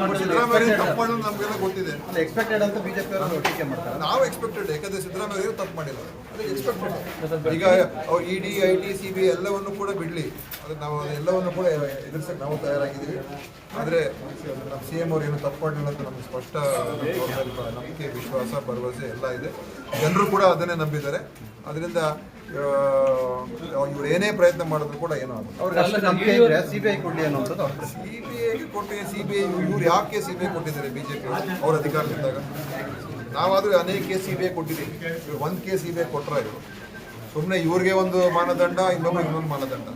ಸಿದ್ದರಾಮಯ್ಯ ತಪ್ಪು ಮಾಡೋದು ನಮಗೆಲ್ಲ ಗೊತ್ತಿದೆ. ಎಕ್ಸ್ಪೆಕ್ಟೆಡ್ ಅಂತ ಬಿಜೆಪಿ ಅವರು ಟೀಕೆ ಮಾಡ್ತಾರೆ. ನಾವು ಎಕ್ಸ್ಪೆಕ್ಟೆಡ್ ಯಾಕಂದ್ರೆ ಸಿದ್ದರಾಮಯ್ಯ ತಪ್ಪು ಮಾಡಿಲ್ಲ. ಅದಕ್ಕೆ ಎಕ್ಸ್ಪೆಕ್ಟೆಡ್ ಈಗ ED I T C B ಎಲ್ಲವನ್ನು ಕೂಡ ಬಿಡಲಿ. ಅದಕ್ಕೆ ನಾವು ಎಲ್ಲವನ್ನು ಕೂಡ ಎದುರಿಸಕ್ಕೆ ನಾವು ತಯಾರಾಗಿದ್ದೀವಿ. ಆದರೆ ನಮ್ಮ ಸಿ ಎಂ ಅವ್ರು ಏನು ತಪ್ಪು ಮಾಡಿಲ್ಲ ಅಂತ ನಮ್ಗೆ ಸ್ಪಷ್ಟ ನಂಬಿಕೆ ವಿಶ್ವಾಸ ಭರವಸೆ ಎಲ್ಲ ಇದೆ. ಜನರು ಕೂಡ ಅದನ್ನೇ ನಂಬಿದ್ದಾರೆ. ಅದರಿಂದ ಇವ್ರು ಏನೇ ಪ್ರಯತ್ನ ಮಾಡಿದ್ರು ಕೂಡ ಏನೋ ಆಗುತ್ತೆ ಅವ್ರಿಗೆ ಅಷ್ಟು ನಂಬಿಕೆ ಇದ್ರೆ ಸಿಬಿಐ ಕೊಡ್ಲಿ ಅನ್ನೋಂಥದ್ದು. ಸಿ ಬಿ ಐಗೆ ಕೊಟ್ಟು ಸಿ ಬಿ ಐ ಇವ್ರು ಯಾಕೆ ಸಿ ಬಿ ಐ ಕೊಟ್ಟಿದ್ದಾರೆ ಬಿ ಜೆ ಪಿ ಅವ್ರ? ಅಧಿಕಾರದಲ್ಲಿದ್ದಾಗ ನಾವಾದರೂ ಅನೇಕ ಕೇಸ್ ಸಿ ಬಿ ಐ ಕೊಟ್ಟಿದ್ದೀವಿ. ಇವ್ರು ಒಂದು ಕೇಸ್ ಸಿ ಬಿ ಐ ಕೊಟ್ಟರೆ ಇವರು. ಸುಮ್ಮನೆ ಇವ್ರಿಗೆ ಒಂದು ಮಾನದಂಡ ಇನ್ನೊಬ್ರಿಗೆ ಇನ್ನೊಂದು ಮಾನದಂಡ.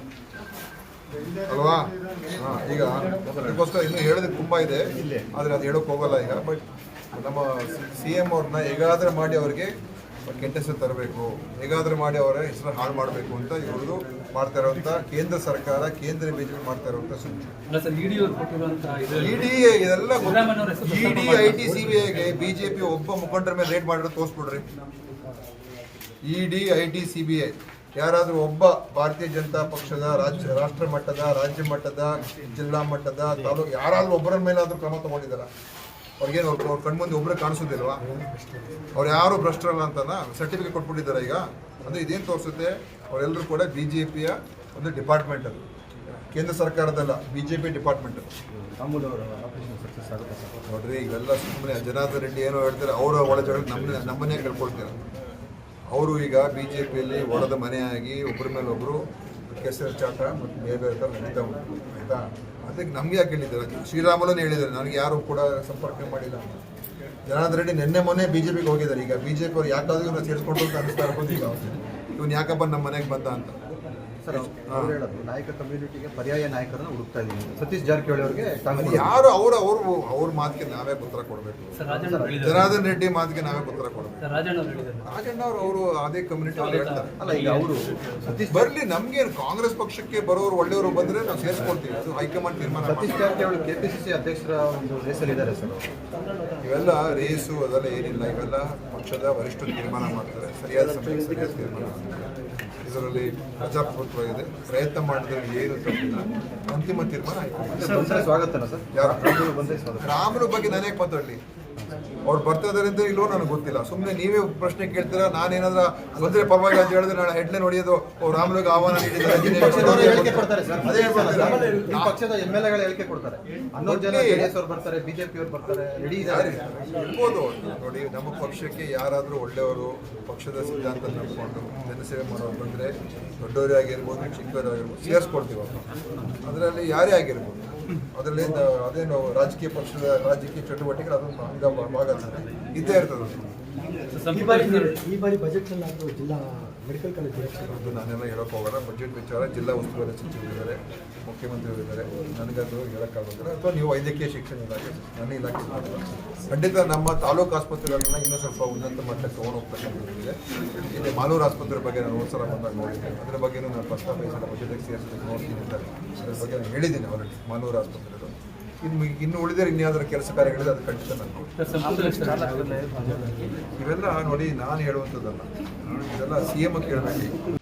ಅಲ್ವಾ? ಹಾಂ ಈಗ ಅದಕ್ಕೋಸ್ಕರ ಇನ್ನೂ ಹೇಳಿದ್ರೆ ತುಂಬ ಇದೆ ಆದರೆ ಅದು ಹೇಳೋಕೆ ಹೋಗಲ್ಲ ಈಗ. ಬಟ್ ನಮ್ಮ ಸಿ ಎಂ ಅವ್ರನ್ನ ಹೇಗಾದ್ರೆ ಮಾಡಿ ಅವರಿಗೆ ಕೆಟ್ಟ ಹೆಸರು ತರಬೇಕು. ಹೇಗಾದ್ರೂ ಮಾಡಿ ಅವರ ಹೆಸರು ಹಾಳು ಮಾಡಬೇಕು ಅಂತ ಇವರು ಮಾಡ್ತಾ ಇರುವಂಥ ಕೇಂದ್ರ ಸರ್ಕಾರ ಕೇಂದ್ರ ಬಿಜೆಪಿ ಮಾಡ್ತಾ ಇರುವಂಥ ಸುದ್ದಿ ಅಲ್ಲ ಸರ್ ಇಡಿ ಇಡಿ ಇದೆಲ್ಲ ED I T C B ಐಗೆ BJP ಒಬ್ಬ ಮುಖಂಡರ ಮೇಲೆ ರೇಟ್ ಮಾಡಿರೋ ತೋರಿಸ್ಬಿಡ್ರಿ. ED I T C B I ಯಾರಾದರೂ ಒಬ್ಬ ಭಾರತೀಯ ಜನತಾ ಪಕ್ಷದ ರಾಜ್ಯ ರಾಷ್ಟ್ರ ಮಟ್ಟದ ರಾಜ್ಯ ಮಟ್ಟದ ಜಿಲ್ಲಾ ಮಟ್ಟದ ತಾಲೂಕು ಯಾರಾದ್ರೂ ಒಬ್ಬರ ಆದ್ರೂ ಕ್ರಮ ತಗೊಂಡಿದ್ದಾರ? ಅವ್ರಿಗೇನು ಅವ್ರ ಕಣ್ಮುಂದೆ ಒಬ್ಬರೇ ಕಾಣಿಸೋದಿಲ್ವಾ? ಅವ್ರು ಯಾರು ಭ್ರಷ್ಟರಲ್ಲ ಅಂತನ ಸರ್ಟಿಫಿಕೇಟ್ ಕೊಟ್ಬಿಟ್ಟಿದ್ದಾರೆ ಈಗ. ಅಂದರೆ ಇದೇನು ತೋರಿಸುತ್ತೆ? ಅವರೆಲ್ಲರೂ ಕೂಡ ಬಿ ಜೆ ಪಿಯ ಒಂದು ಡಿಪಾರ್ಟ್ಮೆಂಟ್ ಅದು. ಕೇಂದ್ರ ಸರ್ಕಾರದಲ್ಲ ಬಿ ಜೆ ಪಿ ಡಿಪಾರ್ಟ್ಮೆಂಟ್ ನೋಡ್ರಿ, ಇವೆಲ್ಲ ಸುಮ್ಮನೆ ಜನಾರ್ದನ್ ರೆಡ್ಡಿ ಏನೋ ಹೇಳ್ತಾರೆ, ಅವರ ಒಳ ಜಗಳ ನಮ್ಮನೆ ನಮ್ಮನೆ ಕೇಳ್ಕೊಳ್ತಾರೆ. ಅವರು ಈಗ ಬಿ ಜೆ ಪಿಯಲ್ಲಿ ಒಳದ ಮನೆಯಾಗಿ ಒಬ್ಬರ ಮೇಲೆ ಒಬ್ಬರು ಕೆಸರು ಚಾಟ ಮತ್ತು ಬೇರೆ ಬೇರೆ ಥರ ನಡೀತಾ ಉಂಟು, ಆಯಿತಾ? ಅದಕ್ಕೆ ನಮಗೆ ಯಾಕೆ ಹೇಳಿದ್ದಾರೆ? ಶ್ರೀರಾಮುಲನೇ ಹೇಳಿದ್ದಾರೆ, ನನಗೆ ಯಾರು ಕೂಡ ಸಂಪರ್ಕ ಮಾಡಿಲ್ಲ ಜನಾರ್ದನ್ ರೆಡ್ಡಿ ನಿನ್ನೆ ಮೊನ್ನೆ ಬಿ ಜೆ ಪಿಗೆ ಹೋಗಿದ್ದಾರೆ, ಈಗ ಬಿ ಜೆ ಪಿ ಅವ್ರು ಯಾಕಾದ್ರೂ ಇವ್ರನ್ನ ಸೇರಿಸ್ಕೊಂಡು ಅಂತ ಅನಿಸ್ತಾ ಇರ್ಬೋದು ಈಗ. ಇವನು ಯಾಕಪ್ಪ ನಮ್ಮ ಮನೆಗೆ ಬಂದ ಅಂತ? ಸರ್ ಅವ್ರು ಹೇಳೋದು ನಾಯಕ ಕಮ್ಯುನಿಟಿಗೆ ಪರ್ಯಾಯ ನಾಯಕರನ್ನ ಹುಡುಕ್ತಾ ಇದ್ದೀನಿ. ಸತೀಶ್ ಜಾರಕಿಹೊಳಿ ಅವರಿಗೆ ಅದು ಯಾರು ಅವರು ಅವ್ರ ಅವ್ರ ಮಾತಿಗೆ ನಾವೇ ಪತ್ರ ಕೊಡಬೇಕು. ಜನಾರ್ದನ್ ರೆಡ್ಡಿ ಮಾತಿಗೆ ನಾವೇ ಪತ್ರ ಕೊಡಬೇಕು. ಸರ್ ರಾಜಣ್ಣ ಅವ್ರು ರಾಜಣ್ಣ ಅವರು ಅವರು ಅದೇ ಕಮ್ಯುನಿಟಿ ಅವ್ರು ಹೇಳ್ತಾರೆ. ಅಲ್ಲ ಈಗ ಅವರು ಸತೀಶ್ ಬರ್ಲಿ ನಮ್ಗೆ ಕಾಂಗ್ರೆಸ್ ಪಕ್ಷಕ್ಕೆ ಬರೋರು ಒಳ್ಳೆಯವರು ಬಂದ್ರೆ ನಾವು ಸೇರಿಸ್ಕೊಳ್ತೀವಿ. ಅದು ಹೈಕಮಾಂಡ್ ತೀರ್ಮಾನ ಸತೀಶ್ ಮಾಡ್ತಾರೆ. ಜಾರಕಿಹೊಳಿ ಕೆಪಿಸಿಸಿ ಅಧ್ಯಕ್ಷರ ಒಂದು ರೇಸಲ್ಲಿ ಇದ್ದಾರೆ ಸರ್ ಇವೆಲ್ಲ ರೇಸು ಅದೆಲ್ಲ ಏನಿಲ್ಲ. ಇವೆಲ್ಲ ಪಕ್ಷದ ವರಿಷ್ಠರು ತೀರ್ಮಾನ ಮಾಡ್ತಾರೆ. ಸರಿಯಾದ ಸಮಯಕ್ಕೆ ಸರಿಯಾದ ತೀರ್ಮಾನ ಮಾಡ್ತಾರೆ. ಇದರಲ್ಲಿ ಪ್ರಜಾಪ್ರಭುತ್ವ ಇದೆ ಪ್ರಯತ್ನ ಮಾಡಿದ್ರೆ ಏನು ತಪ್ಪಿಲ್ಲ. ಅಂತಿಮ ತೀರ್ಮಾನ ಆಯ್ತು. ಸ್ವಾಗತ. ರಾಮನ ಬಗ್ಗೆ ನಾನು ಮಾತಾಡಲಿ ಅವ್ರು ಬರ್ತಾ ಇದಾರೆ ಅಂತ ಇಲ್ಲೋ ನನಗೆ ಗೊತ್ತಿಲ್ಲ. ಸುಮ್ಮನೆ ನೀವೇ ಪ್ರಶ್ನೆ ಕೇಳ್ತೀರಾ ನಾನೇನಾದ್ರ ಬಂದ್ರೆ ಪರವಾಗಿಲ್ಲ ಅಂತ ಹೇಳಿದ್ರೆ ನಾನು ಹೆಡ್ಲೈನ್ ಹೊಡೆಯೋದು ಅವ್ರು ರಾಮನಿಗೆ ಆಹ್ವಾನ ನೀಡಿದ್ದಾರೆ ಪಕ್ಷದ ಎಂ ಎಲ್ ಎಗಳು ಹೇಳಿಕೆ ಕೊಡ್ತಾರೆ. ಹನ್ನೊಂದು ಜನ ಒಟ್ಟಿ- ಎಸ್ ಅವ್ರು ಬರ್ತಾರೆ ಬಿಜೆಪಿ ಅವ್ರು ಬರ್ತಾರೆ ರೆಡಿ ಇದ್ದಾರೆ. ಇರ್ಬೋದು. ನೋಡಿ ನಮ್ಮ ಪಕ್ಷಕ್ಕೆ ಯಾರಾದರೂ ಒಳ್ಳೆಯವರು ಪಕ್ಷದ ಸಿದ್ಧಾಂತ ನಂಬಿಕೊಂಡು ಜನಸೇವೆ ಮಾಡೋರು ಬಂದರೆ ದೊಡ್ಡವರೇ ಆಗಿರ್ಬೋದು ಚಿಕ್ಕವರೇ ಆಗಿರ್ಬೋದು ಸೇರಿಸ್ಕೊಳ್ತೀವಿ ಅದರಲ್ಲಿ ಯಾರೇ ಆಗಿರ್ಬೋದು. ಅದರಲ್ಲಿ ಅದೇನು ರಾಜಕೀಯ ಪಕ್ಷದ ರಾಜಕೀಯ ಚಟುವಟಿಕೆಗಳು ಅದೊಂದು ಅಂಗ ಭಾಗ. ಇದ್ದೇ ಇರ್ತದೆ ಸರ್ ಈ ಬಾರಿ ಈ ಬಾರಿ ಜಿಲ್ಲಾ ಮೆಡಿಕಲ್ ಕಾಲೇಜ್ ನಾನೆಲ್ಲ ಹೇಳೋಕೆ ಹೋಗೋಣ ಬಜೆಟ್ ವಿಚಾರ ಜಿಲ್ಲಾ ಉಸ್ತುವಾರಿ ಸಚಿವರಿದ್ದಾರೆ ಮುಖ್ಯಮಂತ್ರಿಗಳಿದ್ದಾರೆ ನನಗದು ಹೇಳೋಕ್ಕಾಗೋದಿಲ್ಲ ಅಥವಾ ನೀವು ವೈದ್ಯಕೀಯ ಶಿಕ್ಷಣ ಇಲಾಖೆ ನನ್ನ ಇಲಾಖೆ. ಖಂಡಿತ ನಮ್ಮ ತಾಲೂಕು ಆಸ್ಪತ್ರೆಗಳನ್ನ ಇನ್ನೂ ಸ್ವಲ್ಪ ಉನ್ನತ ಮಟ್ಟಕ್ಕೆ ತಗೊಂಡು ಹೋಗ್ತಕ್ಕಂಥದ್ದಿದೆ ಇಲ್ಲಿ ಮಾಲೂರು ಆಸ್ಪತ್ರೆ ಬಗ್ಗೆ ನಾನು ಒಂದು ಸಲ ಬಂದಾಗ ನೋಡಿದ್ದೆ. ಅದರ ಬಗ್ಗೆ ನಾನು ಪ್ರಸ್ತಾಪಿಸಿದ ಬಜೆಟ್ಗೆ ಸೇರಿಸಲಿಕ್ಕೆ ನೋಡ್ತೀನಿ ಅಂತ. ಅದ್ರ ಬಗ್ಗೆ ನಾನು ಹೇಳಿದ್ದೀನಿ ಅವರಲ್ಲಿ ಮಾನೂರು ಆಸ್ಪತ್ರೆಗಳು ಇನ್ನು ಇನ್ನು ಉಳಿದರೆ ಇನ್ಯಾವುದರ ಕೆಲಸ ಕಾರ್ಯಗಳಿದೆ ಅದು ಖಂಡಿತ ನಾನು ಇವೆಲ್ಲ ನೋಡಿ ನಾನು ಹೇಳುವಂಥದ್ದಲ್ಲ. ಇದೆಲ್ಲ ಸಿ ಎಂ ಕೇಳಬೇಕು.